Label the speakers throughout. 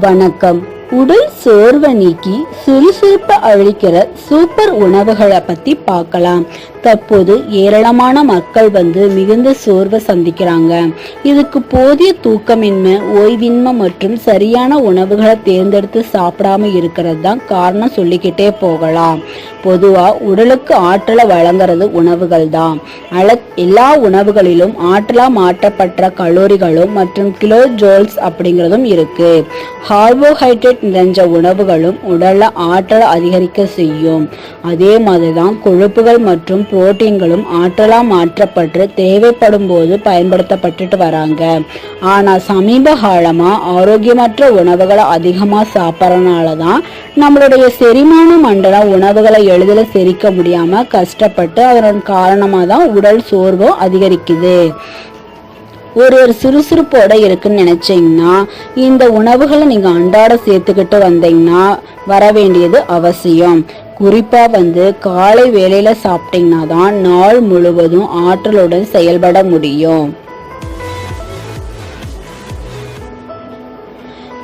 Speaker 1: வணக்கம். உடல் சோர்வை நீக்கி சுறுசுறுப்பை அழிக்கிற சூப்பர் உணவுகளை பத்தி பார்க்கலாம். தற்போது ஏராளமான மக்கள் வந்து மிகுந்த சோர்வை சந்திக்கிறாங்க. இதுக்கு போதிய தூக்கமின்மை ஓய்வின்மை மற்றும் சரியான உணவுகளை தேர்ந்தெடுத்து சாப்பிடாம இருக்கிறது தான் காரணம் சொல்லிக்கிட்டே போகலாம். பொதுவா உடலுக்கு ஆற்றலை வழங்குறது உணவுகள் தான் அள எல்லா உணவுகளிலும் ஆற்றலா மாற்றப்பட்ட கலோரிகளும் மற்றும் கிலோ ஜோல்ஸ் அப்படிங்கிறதும் இருக்கு. கார்போஹைட்ரேட் நிறைஞ்ச உணவுகளும் உடல்ல ஆற்றலை அதிகரிக்க செய்யும். அதே மாதிரிதான் கொழுப்புகள் மற்றும் புரோட்டீன்களும் ஆற்றலா மாற்றப்பட்டு தேவைப்படும் போது பயன்படுத்தப்பட்டுட்டு வராங்க. ஆனா சமீப காலமா ஆரோக்கியமற்ற உணவுகளை அதிகமா சாப்பிட்றதுனால தான் நம்மளுடைய செரிமான மண்டலம் உணவுகளை எளிதில் செரிக்க முடியாம கஷ்டப்பட்டு அதன் காரணமாக தான் உடல் சோர்வும் அதிகரிக்குது. ஒரு ஒரு சுறுசுறுப்போட இருக்குன்னு நினைச்சீங்கன்னா இந்த உணவுகளை நீங்க அன்றாட சேர்த்துக்கிட்டு வந்தீங்கன்னா வர வேண்டியது அவசியம். குறிப்பா வந்து காலை வேளையில சாப்பிட்டீங்கன்னா தான் நாள் முழுவதும் ஆற்றலுடன் செயல்பட முடியும்.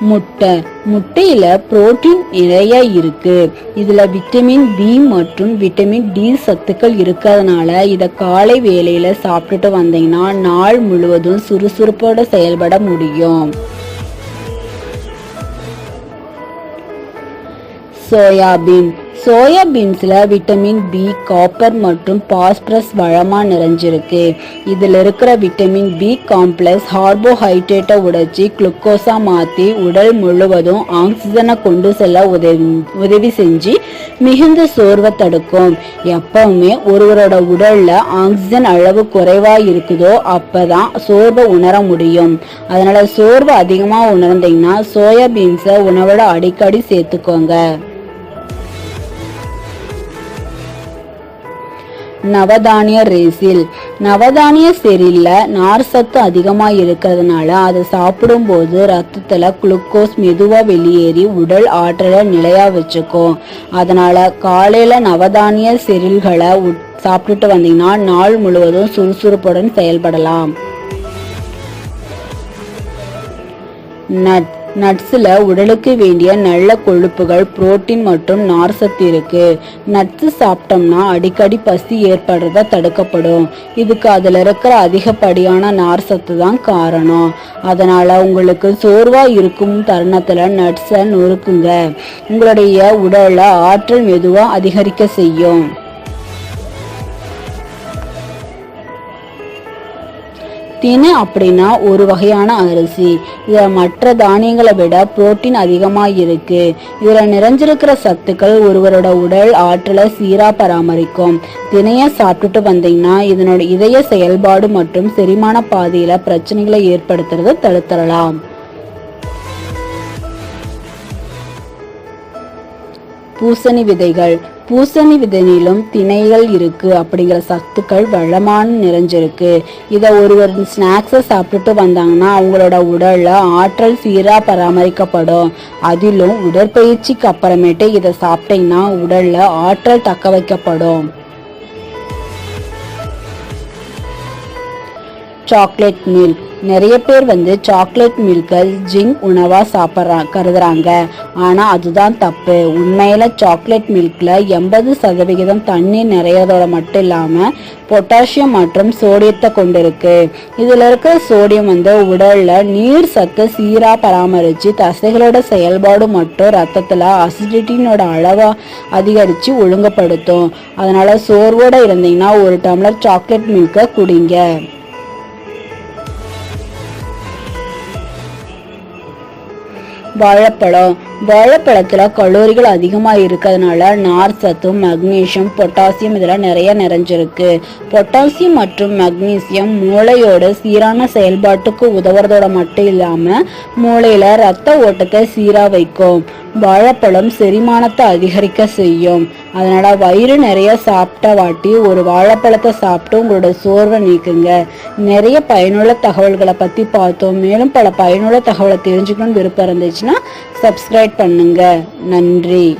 Speaker 1: முட்டை. முட்டையில புரோட்டீன் நிறைய இருக்கு. இதுல விட்டமின் பி மற்றும் விட்டமின் டி சத்துக்கள் இருக்கிறதுனால இத காலை வேலையில சாப்பிட்டுட்டு வந்தீங்கன்னா நாள் முழுவதும் சுறுசுறுப்போட செயல்பட முடியும். சோயாபீன். சோயாபீன்ஸில் விட்டமின் பி காப்பர் மற்றும் பாஸ்பரஸ் வளமாக நிறைஞ்சிருக்கு. இதில் இருக்கிற விட்டமின் பி காம்ப்ளெக்ஸ் ஹார்போஹைட்ரேட்டை உடைச்சி குளுக்கோஸாக மாற்றி உடல் முழுவதும் ஆக்சிஜனை கொண்டு செல்ல உதவி உதவி செஞ்சு மிகுந்த சோர்வை தடுக்கும். எப்பவுமே ஒருவரோட உடலில் ஆக்சிஜன் அளவு குறைவாக இருக்குதோ அப்போ தான் சோர்வை உணர முடியும். அதனால் சோர்வை அதிகமாக உணர்ந்தீங்கன்னா சோயாபீன்ஸை உணவோட அடிக்கடி சேர்த்துக்கோங்க. நவதானிய ரேசில். நவதானிய செரில நார் சத்து அதிகமாக இருக்கிறதுனால அதை சாப்பிடும்போது ரத்தத்தில் குளுக்கோஸ் மெதுவாக வெளியேறி உடல் ஆற்றலை நிலையாக வச்சுக்கும் அதனால காலையில் நவதானிய செரில்களை சாப்பிட்டுட்டு வந்தீங்கன்னா நாள் முழுவதும் சுறுசுறுப்புடன் செயல்படலாம். நட் நட்ஸில் உடலுக்கு வேண்டிய நல்ல கொழுப்புகள் புரோட்டீன் மற்றும் நார்சத்து இருக்கு. நட்ஸ் சாப்பிட்டோம்னா அடிக்கடி பசி ஏற்படுறத தடுக்கப்படும். இதுக்கு அதில் இருக்கிற அதிகப்படியான நார்சத்து தான் காரணம். அதனால் உங்களுக்கு சோர்வாக இருக்கும் தருணத்தில் நட்ஸை நொறுக்குங்க. உங்களுடைய உடலில் ஆற்றல் மெதுவாக அதிகரிக்க செய்யும். தினை அப்படின்னா ஒரு வகையான அரிசி. இதில் மற்ற தானியங்களை விட புரோட்டீன் அதிகமாக இருக்கு. இதில் நிறைஞ்சிருக்கிற சத்துக்கள் ஒருவரோட உடல் ஆற்றலை சீராக பராமரிக்கும். தினையை சாப்பிட்டுட்டு வந்தீங்கன்னா இதனோட இதய செயல்பாடு மற்றும் செரிமான பாதையில் பிரச்சனைகளை ஏற்படுத்துறதை தடுத்துடலாம். பூசணி விதைகள். பூசணி விதையிலும் திணைகள் இருக்கு. அப்படிங்கிற சத்துக்கள் வளமான நிறைஞ்சிருக்கு. இதை ஒருவர் ஸ்நாக்ஸை சாப்பிட்டுட்டு வந்தாங்கன்னா அவங்களோட உடல்ல ஆற்றல் சீரா பராமரிக்கப்படும். அதிலும் உடற்பயிற்சிக்கு அப்புறமேட்டு இதை சாப்பிட்டீங்கன்னா உடல்ல ஆற்றல் தக்க வைக்கப்படும். சாக்லேட் மில்க் நிறைய பேர் வந்து சாக்லேட் மில்கை ஜிங் உணவாக சாப்பிட்றா கருதுறாங்க. ஆனால் அதுதான் தப்பு. உண்மையில் சாக்லேட் மில்கில் எண்பது சதவிகிதம் தண்ணீர் நிறையதோட மட்டும் இல்லாமல் பொட்டாசியம் மற்றும் சோடியத்தை கொண்டிருக்கு. இதில் இருக்கிற சோடியம் வந்து உடலில் நீர் சத்து சீராக பராமரித்து தசைகளோட செயல்பாடு மற்றும் ரத்தத்தில் அசிடிட்டினோட அளவை அதிகரித்து ஒழுங்குபடுத்தும். அதனால் சோர்வோடு இருந்தீங்கன்னா ஒரு டம்ளர் சாக்லேட் மில்கை குடிங்க. வாழைப்பழம். வாழைப்பழத்தில் கலோரிகள் அதிகமாக இருக்கிறதுனால நார் சத்தும் மக்னீசியம் பொட்டாசியம் இதெல்லாம் நிறைய நிறைஞ்சிருக்கு. பொட்டாசியம் மற்றும் மக்னீசியம் மூளையோட சீரான செயல்பாட்டுக்கு உதவுறதோட மட்டும் இல்லாமல் மூளையில் ரத்த ஓட்டத்தை சீராக வைக்கும். வாழைப்பழம் செரிமானத்தை அதிகரிக்க செய்யும். அதனால் வயிறு நிறைய சாப்பிட்ட வாட்டி ஒரு வாழைப்பழத்தை சாப்பிட்டு உங்களோட சோர்வை நீக்குங்க. நிறைய பயனுள்ள தகவல்களை பற்றி பார்த்தோம். மேலும் பல பயனுள்ள தகவலை தெரிஞ்சுக்கணும்னு விருப்பம் இருந்துச்சுன்னா சப்ஸ்கிரைப் பண்ணுங்க. நன்றி.